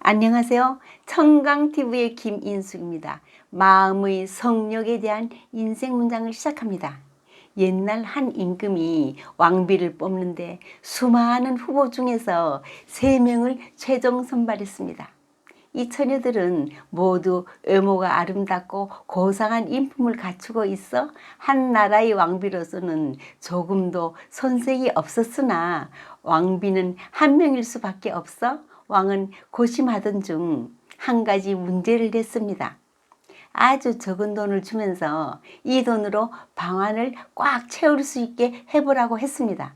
안녕하세요. 청강TV의 김인숙입니다. 마음의 성욕에 대한 인생 문장을 시작합니다. 옛날 한 임금이 왕비를 뽑는데 수많은 후보 중에서 세명을 최종 선발했습니다. 이 처녀들은 모두 외모가 아름답고 고상한 인품을 갖추고 있어 한 나라의 왕비로서는 조금도 손색이 없었으나 왕비는 한 명일 수밖에 없어 왕은 고심하던 중 한 가지 문제를 냈습니다. 아주 적은 돈을 주면서 이 돈으로 방안을 꽉 채울 수 있게 해보라고 했습니다.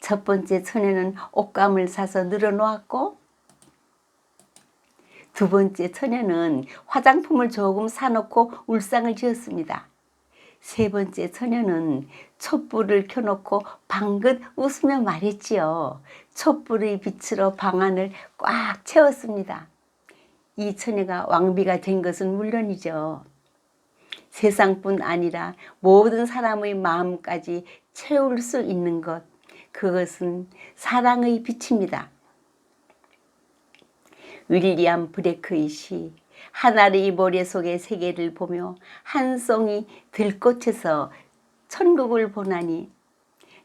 첫 번째 처녀는 옷감을 사서 늘어놓았고 두 번째 처녀는 화장품을 조금 사놓고 울상을 지었습니다. 세 번째 처녀는 촛불을 켜놓고 방긋 웃으며 말했지요. 촛불의 빛으로 방안을 꽉 채웠습니다. 이 처녀가 왕비가 된 것은 물론이죠. 세상뿐 아니라 모든 사람의 마음까지 채울 수 있는 것, 그것은 사랑의 빛입니다. 윌리엄 브레크의 시 하나의 모래 속의 세계를 보며 한 송이 들꽃에서 천국을 보나니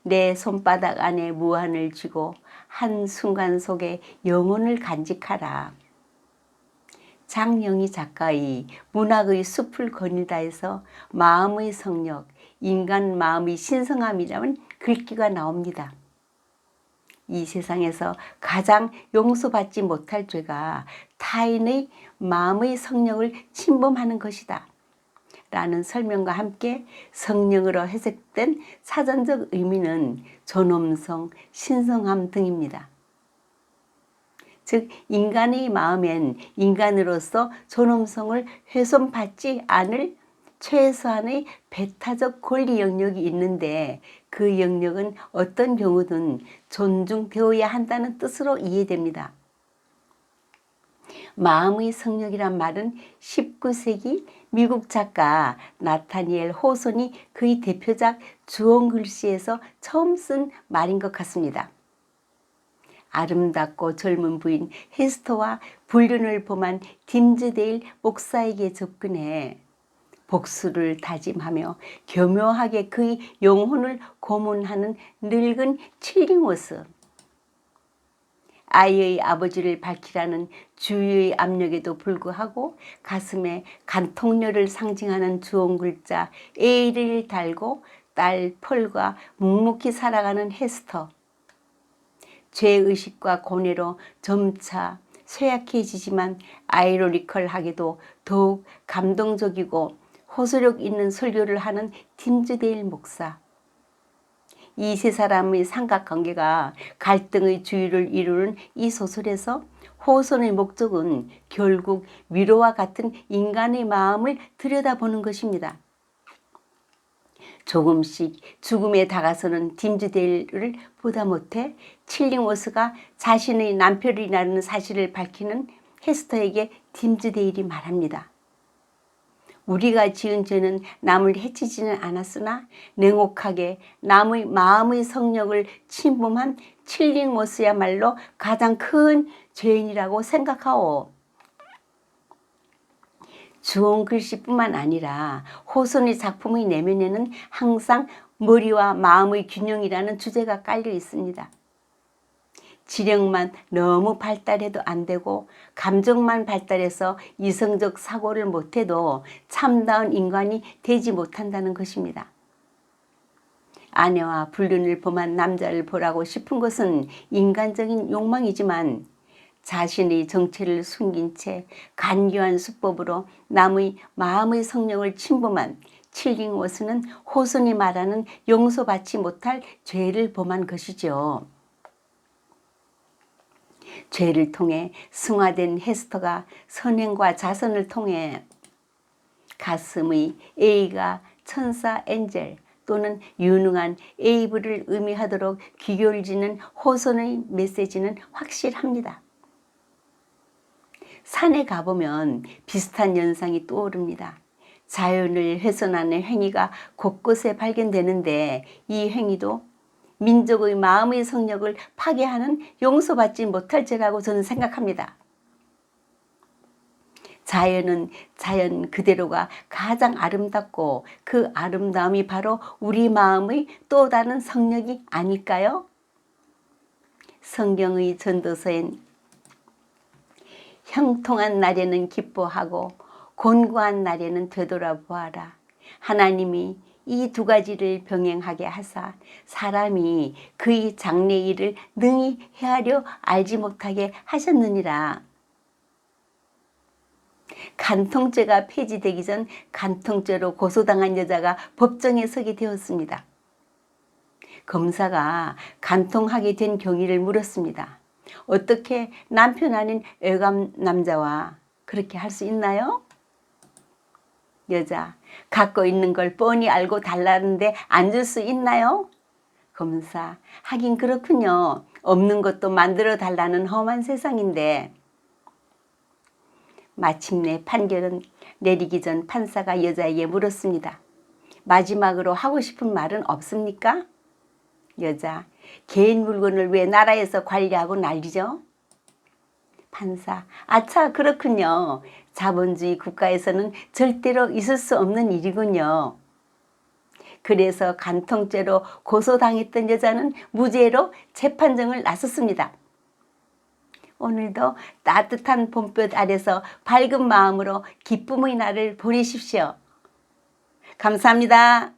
내 손바닥 안에 무한을 쥐고 한 순간 속에 영혼을 간직하라. 장영희 작가의 문학의 숲을 거닐다에서 마음의 성력, 인간 마음의 신성함이라는 글귀가 나옵니다. 이 세상에서 가장 용서받지 못할 죄가 타인의 마음의 성령을 침범하는 것이다. 라는 설명과 함께 성령으로 해석된 사전적 의미는 존엄성, 신성함 등입니다. 즉, 인간의 마음엔 인간으로서 존엄성을 훼손받지 않을 최소한의 배타적 권리 영역이 있는데 그 영역은 어떤 경우든 존중되어야 한다는 뜻으로 이해됩니다. 마음의 성령이란 말은 19세기 미국 작가 나타니엘 호손이 그의 대표작 주홍 글씨에서 처음 쓴 말인 것 같습니다. 아름답고 젊은 부인 헤스터와 불륜을 범한 딤즈데일 목사에게 접근해 복수를 다짐하며 교묘하게 그의 영혼을 고문하는 늙은 칠링워스. 아이의 아버지를 밝히라는 주위의 압력에도 불구하고 가슴에 간통녀를 상징하는 주홍 글자 A를 달고 딸 펄과 묵묵히 살아가는 헤스터. 죄의식과 고뇌로 점차 쇠약해지지만 아이로리컬하게도 더욱 감동적이고 호소력 있는 설교를 하는 딘즈데일 목사. 이 세 사람의 삼각관계가 갈등의 주위를 이루는 이 소설에서 호선의 목적은 결국 위로와 같은 인간의 마음을 들여다보는 것입니다. 조금씩 죽음에 다가서는 딤즈데일을 보다 못해 칠링워스가 자신의 남편이라는 사실을 밝히는 헤스터에게 딤즈데일이 말합니다. 우리가 지은 죄는 남을 해치지는 않았으나 냉혹하게 남의 마음의 성령을 침범한 칠링워스야말로 가장 큰 죄인이라고 생각하오. 주홍 글씨뿐만 아니라 호선의 작품의 내면에는 항상 머리와 마음의 균형이라는 주제가 깔려 있습니다. 지력만 너무 발달해도 안 되고 감정만 발달해서 이성적 사고를 못해도 참다운 인간이 되지 못한다는 것입니다. 아내와 불륜을 범한 남자를 보라고 싶은 것은 인간적인 욕망이지만 자신의 정체를 숨긴 채 간교한 수법으로 남의 마음의 성령을 침범한 칠링워스는 호선이 말하는 용서받지 못할 죄를 범한 것이죠. 죄를 통해 승화된 헤스터가 선행과 자선을 통해 가슴의 A가 천사 엔젤 또는 유능한 에이브를 의미하도록 귀결지는 호선의 메시지는 확실합니다. 산에 가보면 비슷한 현상이 떠오릅니다. 자연을 훼손하는 행위가 곳곳에 발견되는데 이 행위도 민족의 마음의 성력을 파괴하는 용서받지 못할 죄라고 저는 생각합니다. 자연은 자연 그대로가 가장 아름답고 그 아름다움이 바로 우리 마음의 또 다른 성력이 아닐까요? 성경의 전도서엔 형통한 날에는 기뻐하고 곤고한 날에는 되돌아보아라. 하나님이 이 두 가지를 병행하게 하사 사람이 그의 장래 일을 능히 헤아려 알지 못하게 하셨느니라. 간통죄가 폐지되기 전 간통죄로 고소당한 여자가 법정에 서게 되었습니다. 검사가 간통하게 된 경위를 물었습니다. 어떻게 남편 아닌 외감 남자와 그렇게 할 수 있나요? 여자, 갖고 있는 걸 뻔히 알고 달라는데 안 줄 수 있나요? 검사, 하긴 그렇군요. 없는 것도 만들어 달라는 험한 세상인데. 마침내 판결은 내리기 전 판사가 여자에게 물었습니다. 마지막으로 하고 싶은 말은 없습니까? 여자, 개인 물건을 왜 나라에서 관리하고 난리죠? 판사, 아차, 그렇군요. 자본주의 국가에서는 절대로 있을 수 없는 일이군요. 그래서 간통죄로 고소당했던 여자는 무죄로 재판정을 나섰습니다. 오늘도 따뜻한 봄볕 아래서 밝은 마음으로 기쁨의 날을 보내십시오. 감사합니다.